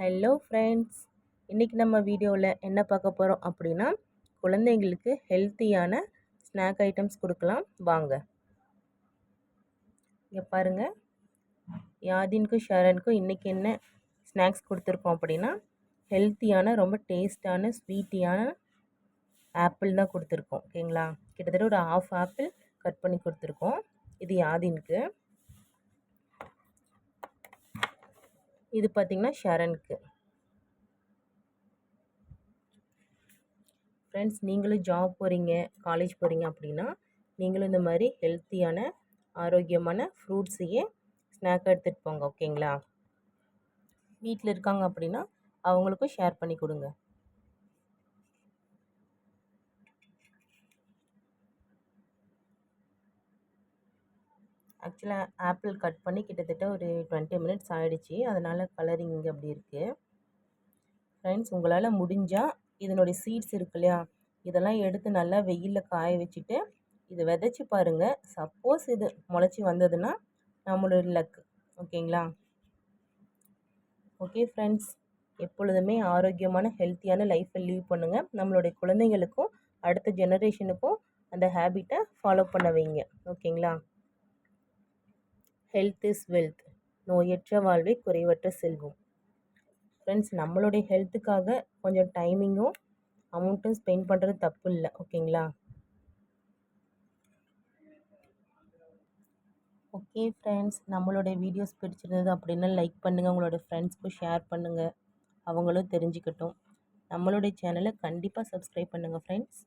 Hello friends. இன்றைக்கி நம்ம வீடியோவில் என்ன பார்க்க போகிறோம் அப்படின்னா குழந்தைங்களுக்கு ஹெல்த்தியான ஸ்நாக் ஐட்டம்ஸ் கொடுக்கலாம். வாங்க. இங்கே பாருங்கள் யாதின்க்கும் ஷரனுக்கும் இன்றைக்கி என்ன ஸ்நாக்ஸ் கொடுத்துருக்கோம் அப்படின்னா ஹெல்த்தியான ரொம்ப டேஸ்டான ஸ்வீட்டியான ஆப்பிள் தான் கொடுத்துருக்கோம். ஓகேங்களா? கிட்டத்தட்ட ஒரு ஆஃப் ஆப்பிள் கட் பண்ணி கொடுத்துருக்கோம். இது யாதின்க்கு. இது பார்த்திங்கன்னா ஷரனுக்கு ஃப்ரெண்ட்ஸ் நீங்களும் ஜாப் போகிறீங்க காலேஜ் போகிறீங்க அப்படின்னா நீங்களும் இந்த மாதிரி ஹெல்த்தியான ஆரோக்கியமான ஃப்ரூட்ஸையே ஸ்நாக் எடுத்துகிட்டு போங்க ஓகேங்களா வீட்டில் இருக்காங்க அப்படின்னா அவங்களுக்கும் ஷேர் பண்ணி கொடுங்க. ஆக்சுவலாக ஆப்பிள் கட் பண்ணி கிட்டத்தட்ட ஒரு டுவெண்ட்டி மினிட்ஸ் ஆகிடுச்சி அதனால் கலரிங் இங்கே அப்படி இருக்குது ஃப்ரெண்ட்ஸ் உங்களால் முடிஞ்சால் இதனுடைய சீட்ஸ் இருக்கு இல்லையா? இதெல்லாம் எடுத்து நல்லா வெயிலில் காய வச்சுட்டு இதை விதைச்சி பாருங்கள் சப்போஸ் இது முளைச்சி வந்ததுன்னா நம்மளோட லக் ஓகேங்களா? ஓகே ஃப்ரெண்ட்ஸ் எப்பொழுதுமே ஆரோக்கியமான ஹெல்த்தியான லைஃப்பை லீவ் பண்ணுங்கள் நம்மளுடைய குழந்தைங்களுக்கும் அடுத்த ஜெனரேஷனுக்கும் அந்த ஹேபிட்டை ஃபாலோ பண்ண வைங்க. ஓகேங்களா? ஹெல்த் இஸ் வெல்த் நோயற்ற வாழ்வே குறைவற்ற செல்வம். ஃப்ரெண்ட்ஸ் நம்மளுடைய ஹெல்த்துக்காக கொஞ்சம் டைமிங்கும் அமௌண்ட்டும் ஸ்பெண்ட் பண்ணுறது தப்பு இல்லை ஓகேங்களா ஓகே ஃப்ரெண்ட்ஸ் நம்மளுடைய வீடியோஸ் பிடிச்சிருந்தது அப்படின்னா லைக் பண்ணுங்கள் உங்களோட ஃப்ரெண்ட்ஸ்க்கும் ஷேர் பண்ணுங்கள் அவங்களும் தெரிஞ்சுக்கட்டும். நம்மளுடைய சேனலை கண்டிப்பாக சப்ஸ்கிரைப் பண்ணுங்கள் ஃப்ரெண்ட்ஸ்